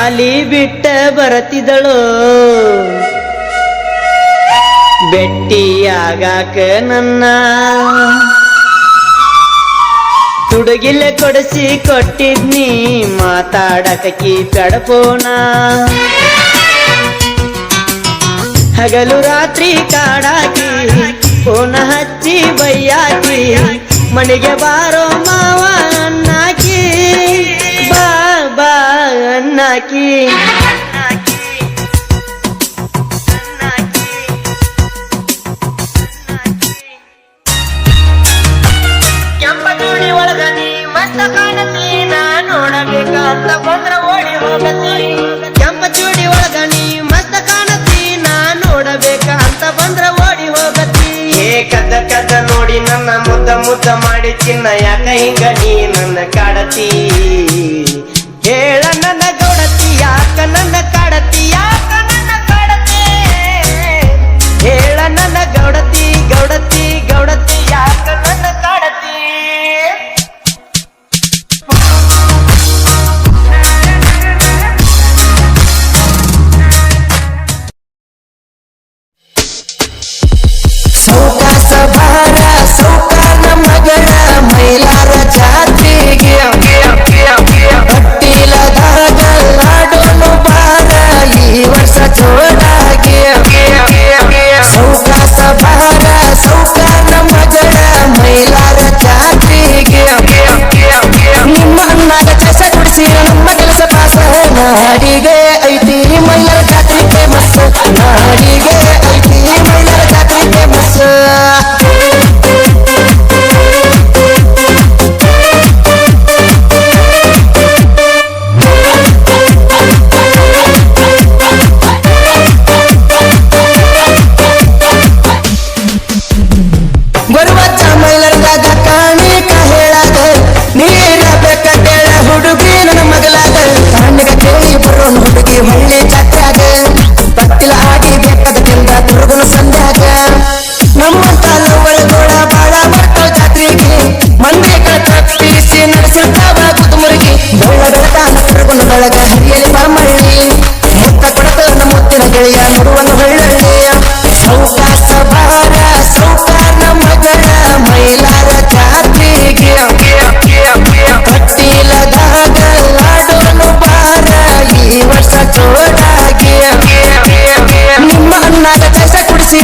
ಶಾಲಿ ಬಿಟ್ಟ ಬರತಿದಳು. ಬೆಟ್ಟಿಯಾಗಾಕ ನನ್ನ ತುಡುಗಿಲೆ ಕೊಡಿಸಿ ಕೊಟ್ಟಿದ್ನಿ ಮಾತಾಡಕಿ ತಡಪೋಣ. ಹಗಲು ರಾತ್ರಿ ಕಾಡಾಕಿ, ಫೋನ ಹಚ್ಚಿ ಬೈಯಾಕಿ, ಮನೆಗೆ ಬಾರೋ ಮಾವಾ ಕಣ್ಣಾಕಿ ಕೆಂಪಗೂಡಿ ಒಳಗ ನೀ ಮತ್ತ ಕಾಣತಿ ನಾ ನೋಡಬೇಕಂತ ಬಂದ್ರ ಓಡಿ ಹೋಗತಿ. ಕೆಂಪ ಚೂಡಿ ಒಳಗ ನೀ ಮಸ್ತ ಕಾಣತಿ ನಾ ನೋಡಬೇಕ ಅಂತ ಬಂದ್ರ ಓಡಿ ಹೋಗತ್ತಿ ಏ ಕದ ಕದ್ದ ನೋಡಿ ನನ್ನ ಮುದ್ದ ಮುದ್ದ ಮಾಡಿ ತಿನ್ನ, ಯಾಕ ಹಿಂಗ ನೀ ನನ್ನ ಕಾಡತಿ? tenerme ಒಳಗ ಹರಿಯಲಿ ಬರಮಳ್ಳಿ. ಮುತ್ತ ನಮ್ಮ ಮುತ್ತಿನ ಗೆಳೆಯ ಮುರುವನ್ನು ಹಳ್ಳಳ್ಳಿ ಸೌಕಾರ ಬಾರ ಸೌಕಾರ ಮಗಳ ಮೈಲಾರ ಜಾತಿಗೆ ಕಟ್ಟಿಲದಾಗ ಲಾಡೋನು ಬಾರ, ಈ ವರ್ಷ ಜೋಡಾಗಿ ನಿಮ್ಮ ಅನ್ನಾಗ ಕಷ್ಟ ಕುಡಿಸಿ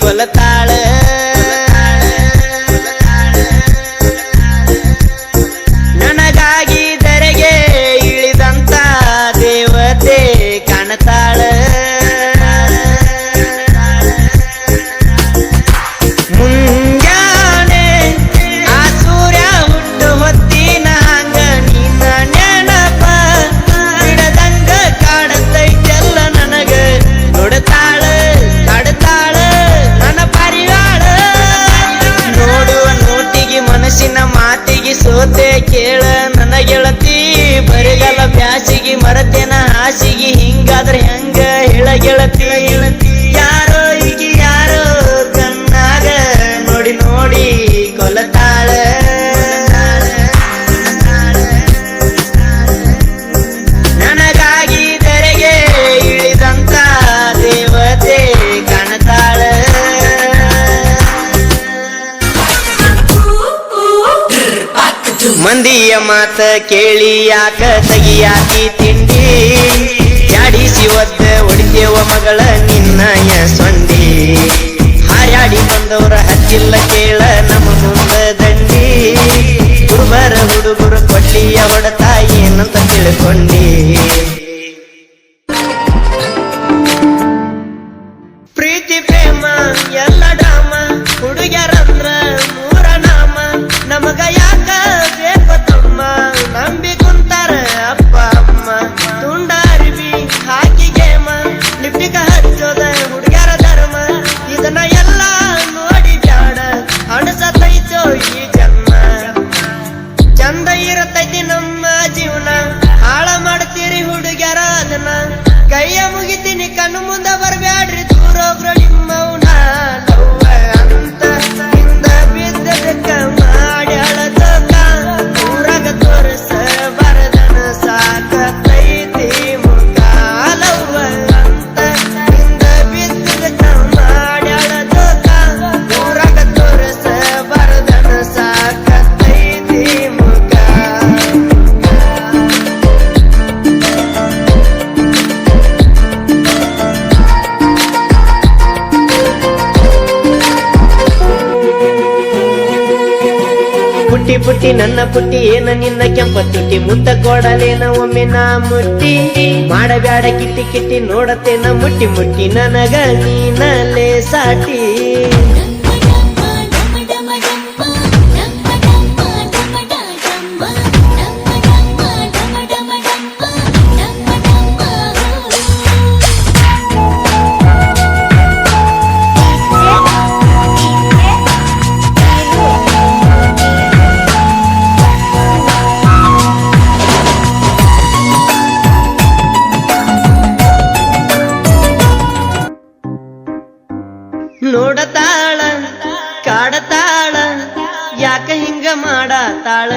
कोलताळ. ಮಾತ ಕೇಳಿ ಯಾಕ ತಗಿಯಾಕಿ ತಿಂಡಿ ಜಾಡಿಸಿ ಒದ್ದ ಒಡಿದೇವ ಮಗಳ ನಿನ್ನಯ ಸೊಂಡಿ ಹಾರಾಡಿ ಬಂದವರ ಹಚ್ಚಿಲ್ಲ ಕೇಳ ನಮ್ಮ ಮುಂದ ದಂಡಿ ಕುರುಬರ ಹುಡುಗರು ಅವಡ ತಾಯಿ ಏನಂತ ತಿಳ್ಕೊಂಡಿ? ನಮ್ಮ ಜೀವನ ಹಾಳ ಮಾಡ್ತೀರಿ ಹುಡುಗ್ಯಾರ ಪುಟ್ಟಿ ಪುಟ್ಟಿ ನನ್ನ ಪುಟ್ಟಿ ಏನ ನಿನ್ನ ಕೆಂಪ ತುಟ್ಟಿ ಮುತ್ತ ಕೊಡಲೇನ ಒಮ್ಮೆ ನಾ ಮುಟ್ಟಿ? ಮಾಡಬ್ಯಾಡ ಕಿಟ್ಟಿ ಕಿಟ್ಟಿ ನೋಡತೇನ ಮುಟ್ಟಿ ಮುಟ್ಟಿ ನನಗ ನೀನಲ್ಲೇ ಸಾಟಿ. ಮಾಡತಾಳ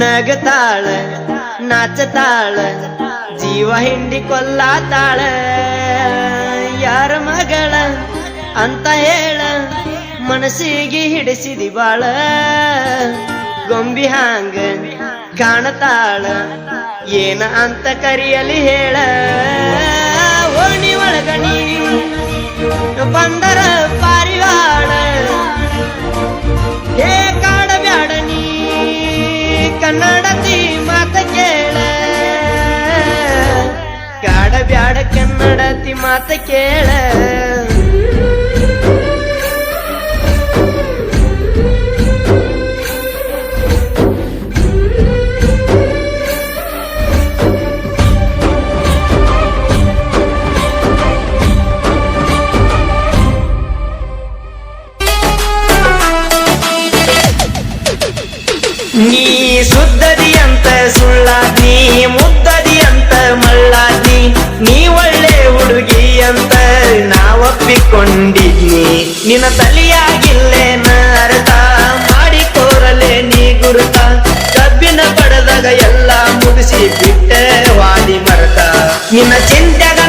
ನಗತಾಳ, ನಾಚತಾಳ, ಜೀವ ಹಿಂಡಿ ಕೊಲ್ಲಾತಾಳ. ಯಾರ ಮಗಳ ಅಂತ ಹೇಳ, ಮನಸ್ಸಿಗೆ ಹಿಡಿಸಿದಿ ಬಾಳ. ಗೊಂಬಿ ಹಾಂಗ ಕಾಣತಾಳ, ಏನ ಅಂತ ಕರಿಯಲಿ ಹೇಳ. ಓಣಿ ಒಳಗಣಿ ಬಂದರ ಕನ್ನಡತಿ ಮಾತ ಕೇಳ. ಕಾಡ ಬ್ಯಾಡ ಕನ್ನಡತಿ ಮಾತ ಕೇಳ. ನೀ ಸುದ್ದದಿ ಅಂತ ಸುಳ್ಳಾದ್ನಿ ಮುದ್ದದಿ ಅಂತ ಮಳ್ಳಾದ್ನಿ, ನೀ ಒಳ್ಳೆ ಹುಡುಗಿ ಅಂತ ನಾವಪ್ಪಿಕೊಂಡಿದ್ನಿ ನಿನ್ನ ತಲಿಯಾಗಿಲ್ಲೇನ ಅರ್ಥ ಮಾಡಿ ಕೋರಲೆ ನೀ ಗುರುತ, ಕಬ್ಬಿನ ಪಡೆದಾಗ ಎಲ್ಲ ಮುಗಿಸಿ ಬಿಟ್ಟೆ ವಾದಿ ಮರತ. ನಿನ್ನ ಚಿಂತೆಗ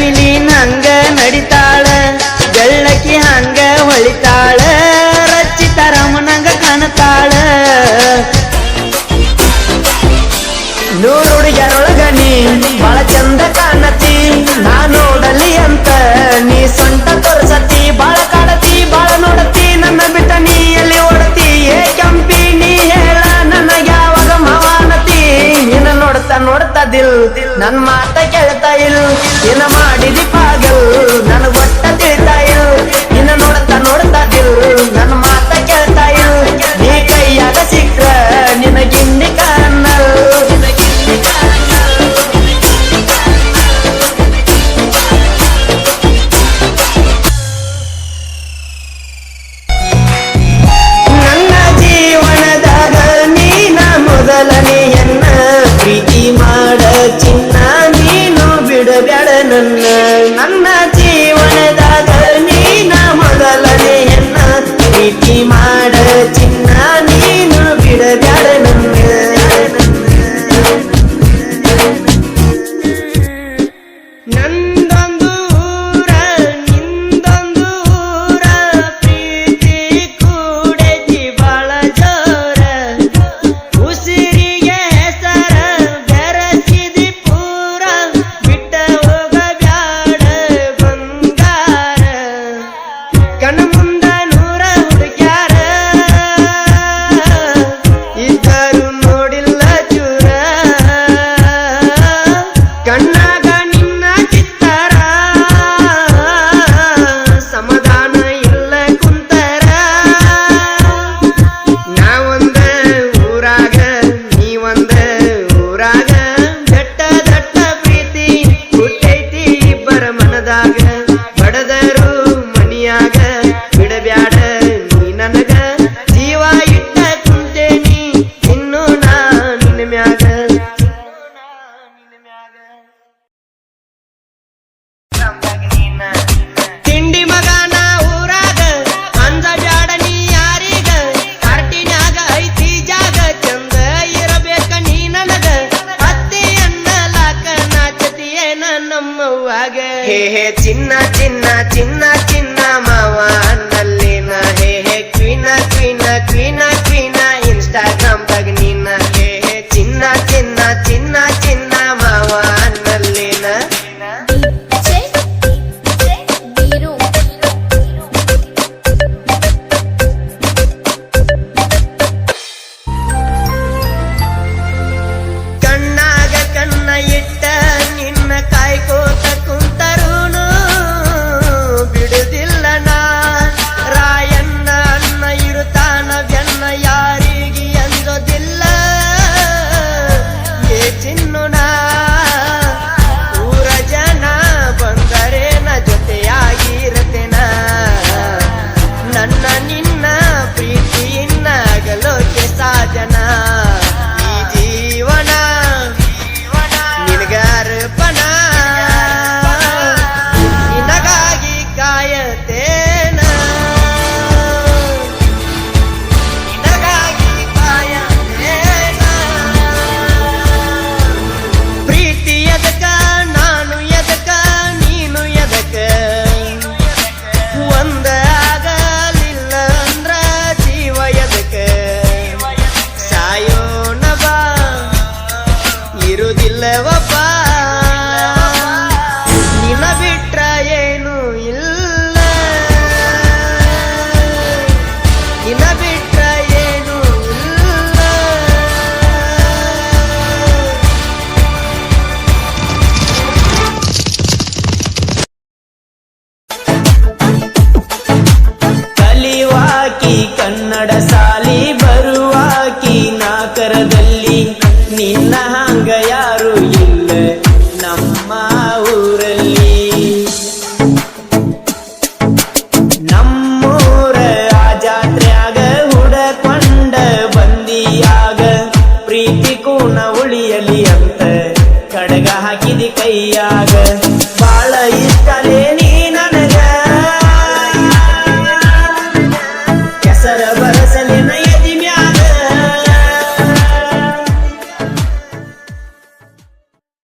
ಬಿಳಿ ಹಂಗ ನಡಿತಾಳ ಬೆಳ್ಳಕಿ ಹಂಗ ಹೊಳಿತಾಳ, ರಚಿತ ರಮನಂಗ ಕಾಣತಾಳ. ನೂರುಡಿಯರೊಳಗ ನೀ ಬಾಳ ಚಂದ ಕಾಣತಿ, ನಾ ನೋಡಲಿ ಅಂತ ನೀ ಸೊಂಟ ತೋರಿಸತಿ ಬಾಳ ಕಾಣತಿ ಬಾಳ ನೋಡತಿ, ನನ್ನ ಬಿಟ್ಟ ನೀ ಎಲ್ಲಿ ಓಡತಿ, ಏ ಕೆಂಪಿ ನೀ ಹೇಳ ನನ್ನ ಯಾವಾಗ ಮವಾನತಿ. ನಿನ್ನ ನೋಡ್ತಾ ನೋಡ್ತಾ ದಿಲ್ ನನ್ನ ಮಾತ ಕೇಳ್ತಾ ಇಲ್, ನಿನ್ನ la la హే హే చిన్న చిన్న చిన్న చిన్న